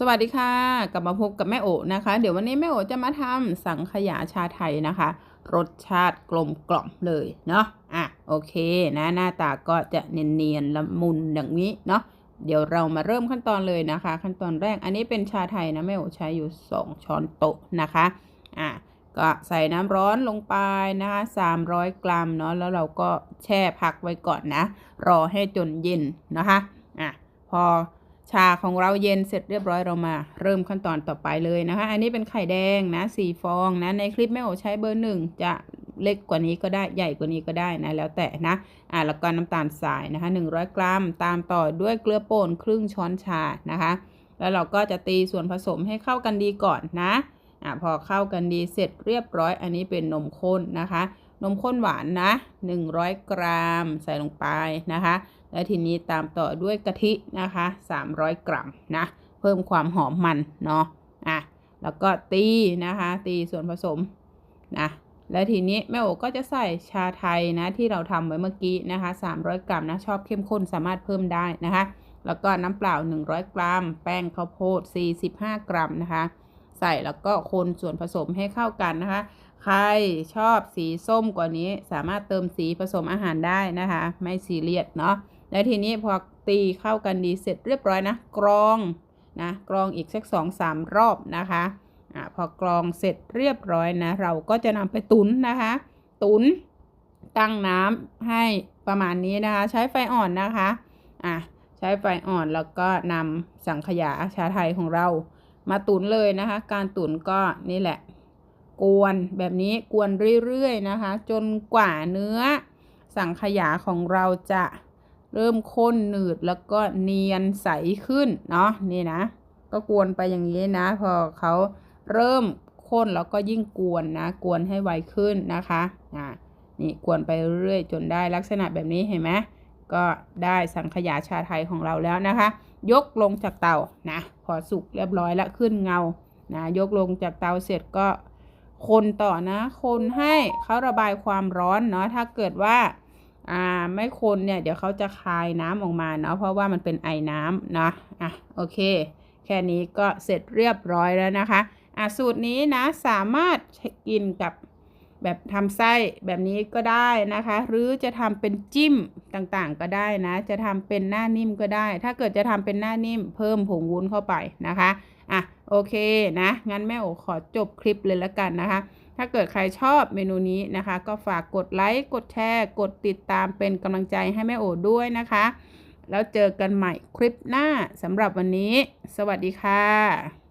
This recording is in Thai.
สวัสดีค่ะกลับมาพบกับแม่โอนะคะ เดี๋ยววันนี้แม่โอจะมาทำสังขยาชาไทยนะคะ รสชาติกลมกล่อมเลยเนาะอะโอเคนะหน้าตาก็จะเนียนๆละมุนอย่างนี้เนาะเดี๋ยวเรามาเริ่มขั้นตอนเลยนะคะ ขั้นตอนแรกอันนี้เป็นชาไทยนะแม่โอใช้อยู่ 2 ช้อนโต๊ะนะคะอะก็ใส่น้ำร้อนลงไปนะคะ300 กรัมเนาะแล้วเราก็แช่พักไว้ก่อนนะ รอให้จนเย็นนะคะอะพอ ชาของเราเย็นเสร็จเรียบร้อยเรามา เริ่มขั้นตอนต่อไปเลยนะคะ อันนี้เป็นไข่แดงนะสี่ฟองนะ ในคลิปแม่โอใช้เบอร์หนึ่งจะเล็กกว่านี้ก็ได้ใหญ่กว่านี้ก็ได้นะแล้วแต่นะอ่าแล้วก็น้ำตาลทรายนะคะ 100 กรัม ตามต่อด้วยเกลือป่นครึ่งช้อนชานะคะ แล้วเราก็จะตีส่วนผสมให้เข้ากันดีก่อนนะ อ่าพอเข้ากันดีเสร็จเรียบร้อย อันนี้เป็นนมข้นนะคะ นมข้นหวานนะ 100 กรัม ใส่ลงไปนะคะ และทีนี้ตามต่อด้วยกะทินะคะ 300 กรัมนะ เพิ่มความหอมมันเนาะอะแล้วก็ตีนะคะ ตีส่วนผสมนะและทีนี้แม่โอก็จะใส่ชาไทยนะที่เราทำไว้เมื่อกี้นะคะ 300 กรัมนะชอบเข้มข้นสามารถเพิ่มได้นะคะ แล้วก็น้ำเปล่า 100 กรัม แป้งข้าวโพด 45 กรัมนะคะ ใส่แล้วก็คนส่วนผสมให้เข้ากันนะคะ ใครชอบสีส้มกว่านี้สามารถเติมสีผสมอาหารได้นะคะ ไม่ซีเรียสเนาะแล้วทีนี้พอตีเข้ากันดีเสร็จเรียบร้อยนะ กรองนะกรองอีกสักสองสามรอบนะคะอ่าพอกรองเสร็จเรียบร้อยนะ เราก็จะนำไปตุนนะคะ ตุนตั้งน้ำให้ประมาณนี้นะคะ ใช้ไฟอ่อนนะคะอะใช้ไฟอ่อนแล้วก็นำสังขยาชาไทยของเรา มาตุนเลยนะคะ การตุนก็นี่แหละ กวนแบบนี้กวนเรื่อยๆนะคะ จนกว่าเนื้อ สังขยาของเราจะเริ่มข้นหนืดแล้วก็เนียนใสขึ้นเนาะนี่นะ ก็กวนไปอย่างนี้นะ พอเขาเริ่มข้นแล้วก็ยิ่งกวนนะ กวนให้ไวขึ้นนะคะอ่านี่กวนไปเรื่อยจนได้ลักษณะแบบนี้เห็นไหม ก็ได้สังขยาชาไทยของเราแล้วนะคะ ยกลงจากเตานะพอสุกเรียบร้อยแล้วขึ้นเงานะยกลงจากเตาเสร็จก็คนต่อนะ คนให้เขาระบายความร้อนเนาะถ้าเกิดว่าอ่าไม่คนเนี่ยเดี๋ยวเขาจะคายน้ำออกมาเนาะเพราะว่ามันเป็นไอน้ำเนาะอะโอเค แค่นี้ก็เสร็จเรียบร้อยแล้วนะคะอะสูตรนี้นะสามารถกินกับ แบบทำไส้แบบนี้ก็ได้นะคะ หรือจะทำเป็นจิ้มต่างๆก็ได้นะ จะทำเป็นหน้านิ่มก็ได้ ถ้าเกิดจะทำเป็นหน้านิ่ม เพิ่มผงวุ้นเข้าไปนะคะอะโอเคนะ งั้นแม่โอขอจบคลิปเลยละกันนะคะ ถ้าเกิดใครชอบเมนูนี้นะคะ ก็ฝากกดไลค์กดแชร์ กดติดตามเป็นกำลังใจให้แม่โอด้วยนะคะ แล้วเจอกันใหม่คลิปหน้าสำหรับวันนี้ สวัสดีค่ะ